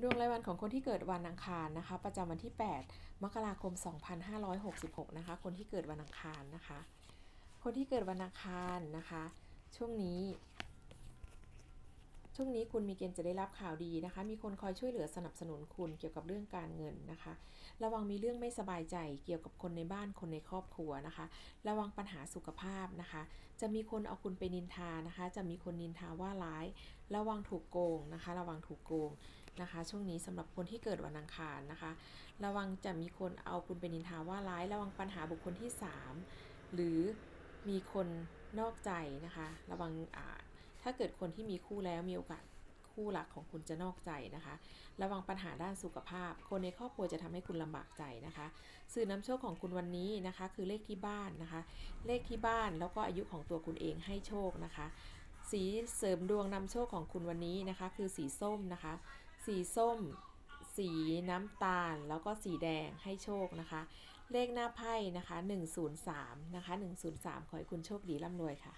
ดวงรายวันของคนที่เกิดวันอังคารนะคะประจำวันที่ 8 มกราคม 2566 นะคะ คนที่เกิดวันอังคารนะคะ คนที่เกิดวันอังคารนะคะ ช่วงนี้ ช่วงนี้คุณมีเกณฑ์จะได้รับข่าวดีนะคะ มีคนคอยช่วยเหลือสนับสนุนคุณเกี่ยวกับเรื่องการเงินนะคะ ระวังมีเรื่องไม่สบายใจเกี่ยวกับคนในบ้านคนในครอบครัวนะคะ ระวังปัญหาสุขภาพนะคะ จะมีคนเอาคุณไปนินทานะคะ จะมีคนนินทาว่าร้าย ระวังถูกโกงนะคะ ระวังถูกโกงนะคะ ช่วงนี้สำหรับคนที่เกิดวันอังคารนะคะ ระวังจะมีคนเอาคุณไปนินทาว่าร้าย ระวังปัญหาบุคคลที่ 3 หรือมีคนนอกใจนะคะ ระวังอ่า ถ้าเกิดคนที่มีคู่แล้วมีโอกาสคู่รักของคุณจะนอกใจนะคะ ระวังปัญหาด้านสุขภาพ คนในครอบครัวจะทำให้คุณลำบากใจนะคะ สื่อนำโชคของคุณวันนี้นะคะ คือเลขที่บ้านนะคะ เลขที่บ้านแล้วก็อายุของตัวคุณเองให้โชคนะคะ สีเสริมดวงนำโชคของคุณวันนี้นะคะ คือสีส้มนะคะ สีส้ม สีน้ำตาล แล้วก็สีแดงให้โชคนะคะ เลขหน้าไพ่นะคะ 103 นะคะ 103 ขอให้คุณโชคดีร่ำรวยค่ะ